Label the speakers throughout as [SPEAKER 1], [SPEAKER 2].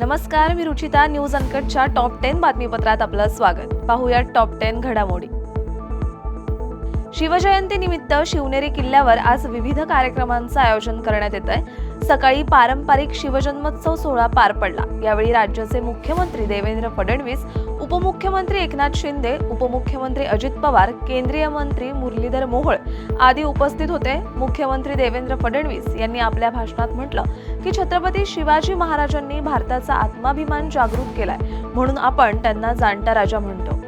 [SPEAKER 1] नमस्कार मी रुचिता न्यूज अनकटच्या टॉप टेन बातमीपत्रात आपलं स्वागत. पाहूया टॉप टेन घडामोडी. शिवजयंतीनिमित्त शिवनेरी किल्ल्यावर आज विविध कार्यक्रमांचं आयोजन करण्यात येत आहे सकाळी पारंपरिक शिवजन्मोत्सव सोहळा पार पडला. यावेळी राज्याचे मुख्यमंत्री देवेंद्र फडणवीस उपमुख्यमंत्री एकनाथ शिंदे उपमुख्यमंत्री अजित पवार केंद्रीय मंत्री मुरलीधर मोहोळ आदी उपस्थित होते. मुख्यमंत्री देवेंद्र फडणवीस यांनी आपल्या भाषणात म्हटलं की छत्रपती शिवाजी महाराजांनी भारताचा आत्माभिमान जागृत केलाय म्हणून आपण त्यांना जाणता राजा म्हणतो.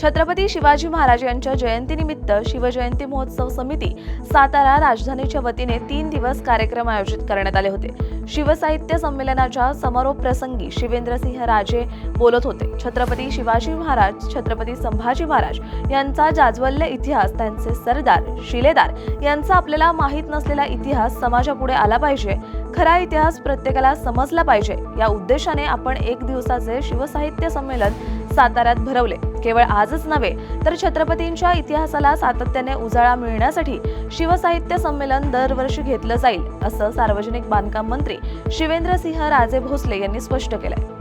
[SPEAKER 1] छत्रपती शिवाजी महाराज यांच्या जयंतीनिमित्त शिवजयंती महोत्सव समिती सातारा राजधानीच्या वतीने तीन दिवस कार्यक्रम आयोजित करण्यात आले होते. शिवसाहित्य संमेलनाच्या समारोप प्रसंगी शिवेंद्रसिंह राजे बोलत होते. छत्रपती शिवाजी महाराज छत्रपती संभाजी महाराज यांचा जाज्वल्य इतिहास त्यांचे सरदार शिलेदार यांचा आपल्याला माहीत नसलेला इतिहास समाजापुढे आला पाहिजे. खरा इतिहास प्रत्येकाला समजला पाहिजे. या उद्देशाने आपण एक दिवसाचे शिवसाहित्य संमेलन साताऱ्यात भरवले. केवळ आजच नव्हे तर छत्रपतींच्या इतिहासाला सातत्याने उजाळा मिळण्यासाठी शिवसाहित्य संमेलन दरवर्षी घेतलं जाईल असं सार्वजनिक बांधकाम मंत्री शिवेंद्रसिंह राजे भोसले यांनी स्पष्ट केलंय.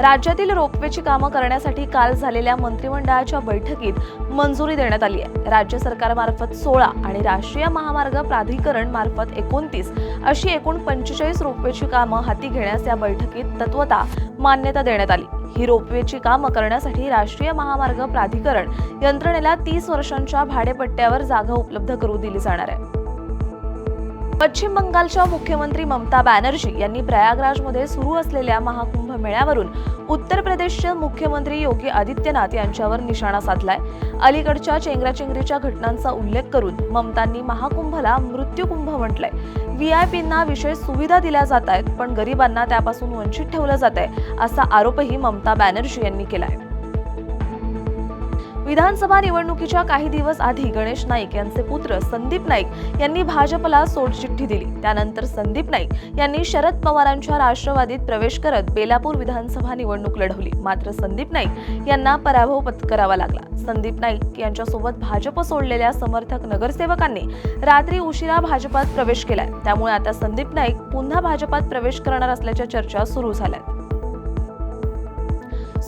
[SPEAKER 1] राज्यातील रोपवेची कामं करण्यासाठी काल झालेल्या मंत्रिमंडळाच्या बैठकीत मंजुरी देण्यात आली आहे. राज्य सरकारमार्फत सोळा आणि राष्ट्रीय महामार्ग प्राधिकरण मार्फत एकोणतीस अशी एकूण पंचेचाळीस रोपवेची कामं हाती घेण्यास या बैठकीत तत्वता मान्यता देण्यात आली. ही रोपवेची कामं करण्यासाठी राष्ट्रीय महामार्ग प्राधिकरण यंत्रणेला तीस वर्षांच्या भाडेपट्ट्यावर जागा उपलब्ध करू दिली जाणार आहे. पश्चिम बंगालच्या मुख्यमंत्री ममता बॅनर्जी यांनी प्रयागराजमध्ये सुरू असलेल्या महाकुंभ मेळ्यावरून उत्तर प्रदेशचे मुख्यमंत्री योगी आदित्यनाथ यांच्यावर निशाणा साधलाय. अलीकडच्या चेंगराचेंगरीच्या घटनांचा उल्लेख करून ममतांनी महाकुंभला मृत्यूकुंभ म्हटलंय. व्हीआयपींना विशेष सुविधा दिल्या जात आहेत पण गरिबांना त्यापासून वंचित ठेवलं जात आहे असा आरोपही ममता बॅनर्जी यांनी केलाय. विधानसभा निवडणुकीच्या काही दिवस आधी गणेश नाईक यांचे पुत्र संदीप नाईक यांनी भाजपला सोडचिठ्ठी दिली. त्यानंतर संदीप नाईक यांनी शरद पवारांच्या राष्ट्रवादीत प्रवेश करत बेलापूर विधानसभा निवडणूक लढवली. मात्र संदीप नाईक यांना पराभव पत्करावा लागला. संदीप नाईक यांच्यासोबत भाजप सोडलेल्या समर्थक नगरसेवकांनी रात्री उशिरा भाजपात प्रवेश केलाय. त्यामुळे आता संदीप नाईक पुन्हा भाजपात प्रवेश करणार असल्याच्या चर्चा सुरू झाल्यात.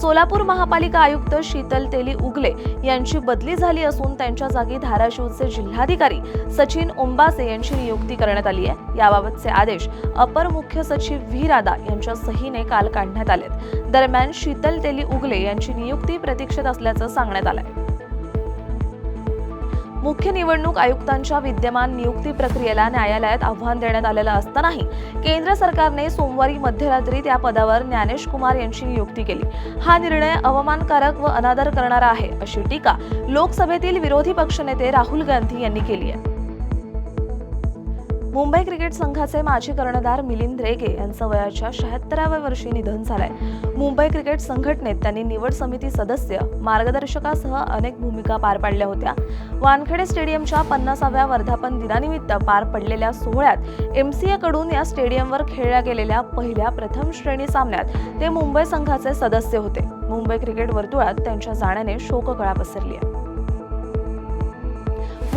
[SPEAKER 1] सोलापूर महापालिका आयुक्त शीतल तेली उगले यांची बदली झाली असून त्यांच्या जागी धाराशिवचे जिल्हाधिकारी सचिन ओंबासे यांची नियुक्ती करण्यात आली आहे. याबाबतचे आदेश अपर मुख्य सचिव व्ही राधा यांच्या सहीने काल काढण्यात आलेत. दरम्यान शीतल तेली उगले यांची नियुक्ती प्रतीक्षेत असल्याचं सांगण्यात आलंय. मुख्य निवडणूक आयुक्तांच्या विद्यमान नियुक्ती प्रक्रियेला न्यायालयात आव्हान देण्यात आलेलं असतानाही केंद्र सरकारने सोमवारी मध्यरात्री त्या पदावर ज्ञानेश कुमार यांची नियुक्ती केली. हा निर्णय अवमानकारक व अनादर करणारा आहे अशी टीका लोकसभेतील विरोधी पक्षनेते राहुल गांधी यांनी केली आहे. मुंबई क्रिकेट संघाचे माजी कर्णधार मिलिंद रेगे यांचं वयाच्या शहात्तराव्या वर्षी निधन झालंय. मुंबई क्रिकेट संघटनेत त्यांनी निवड समिती सदस्य मार्गदर्शकासह अनेक भूमिका पार पाडल्या होत्या. वानखेडे स्टेडियमच्या पन्नासाव्या वर्धापन दिनानिमित्त पार पडलेल्या सोहळ्यात एम सी कडून या स्टेडियमवर खेळल्या गेलेल्या पहिल्या प्रथम श्रेणी सामन्यात ते मुंबई संघाचे सदस्य होते. मुंबई क्रिकेट वर्तुळात त्यांच्या जाण्याने शोककळा पसरली आहे.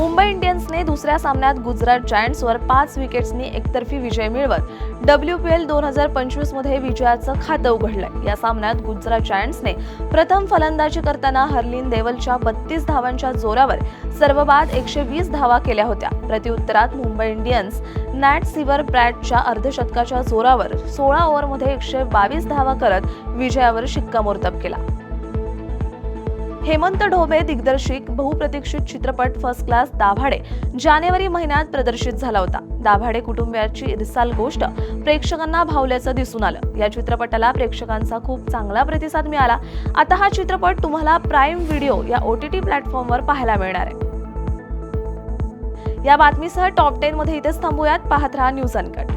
[SPEAKER 1] मुंबई इंडियन्सने दुसऱ्या सामन्यात गुजरात जायंट्सवर पाच विकेट्सनी एकतर्फी विजय मिळवत. डब्ल्यू पी एल दोन हजार पंचवीसमध्ये विजयाचं खातं उघडलंय. या सामन्यात गुजरात जायंट्सने प्रथम फलंदाजी करताना हर्लिन देवलच्या बत्तीस धावांच्या जोरावर सर्वबाद एकशे वीस धावा केल्या होत्या. प्रत्युत्तरात मुंबई इंडियन्स नॅट सिवर ब्रॅडच्या अर्धशतकाच्या जोरावर सोळा ओव्हरमध्ये एकशे बावीस धावा करत विजयावर शिक्कामोर्तब केला. हेमंत ढोबे दिग्दर्शित बहुप्रतीक्षित चित्रपट फर्स्ट क्लास दाभाडे जानेवारी महिन्यात प्रदर्शित झाला होता. दाभाडे कुटुंबियाची रिसाल गोष्ट प्रेक्षकांना भावल्याचं दिसून आलं. या चित्रपटाला प्रेक्षकांचा खूप चांगला प्रतिसाद मिळाला. आता हा चित्रपट तुम्हाला प्राईम व्हिडिओ या ओ टी टी प्लॅटफॉर्मवर पाहायला मिळणार आहे. या बातमीसह टॉप टेन मध्ये इथेच थांबूयात. पाहत राहा न्यूज अनकट.